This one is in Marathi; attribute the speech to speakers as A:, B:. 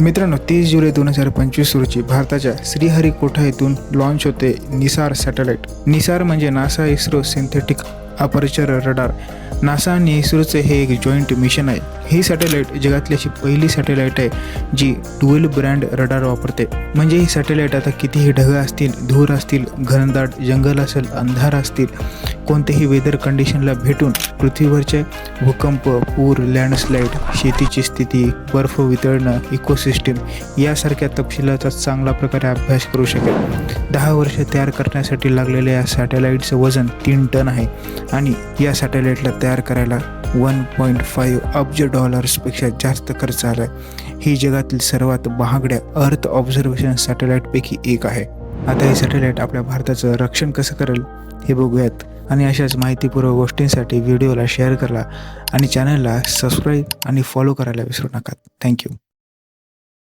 A: मित्रांनो तीस जुलै दोन हजार पंचवीस रोजी भारताच्या श्रीहरिकोटा येथून लॉन्च होते निसार सॅटेलाइट निसार म्हणजे NASA ISRO synthetic aperture radar NASA आणि इस्रोचे हे एक जॉईंट मिशन आहे. ही सॅटेलाइट जगातली अशी पहिली सॅटेलाइट आहे जी डुअल ब्रँड रडार वापरते. म्हणजे ही सॅटेलाइट आता कितीही ढग असतील धूर असतील घनदाट जंगल असेल अंधार असतील कोणत्याही वेदर कंडिशनला भेटून पृथ्वीवरचे भूकंप पूर लँडस्लाईड शेतीची स्थिती बर्फ वितळणं इकोसिस्टीम यासारख्या तपशिलाचा चांगला प्रकारे अभ्यास करू शकेल. दहा वर्ष तयार करण्यासाठी लागलेल्या या सॅटेलाईटचं वजन तीन टन आहे आणि या सॅटेलाईटला तयार करायला वन पॉईंट फाईव्ह अब्ज डॉलर्सपेक्षा जास्त खर्च आला आहे ही जगातील सर्वात महागड्या अर्थ ऑब्झर्वेशन सॅटेलाईटपैकी एक आहे. आता हे सॅटेलाईट आपल्या भारताचं रक्षण कसं करेल हे बघूयात. आणि अशाच माहितीपूर्व गोष्टींसाठी व्हिडिओला शेअर करा आणि चॅनलला सबस्क्राईब आणि फॉलो करायला विसरू नका. थँक्यू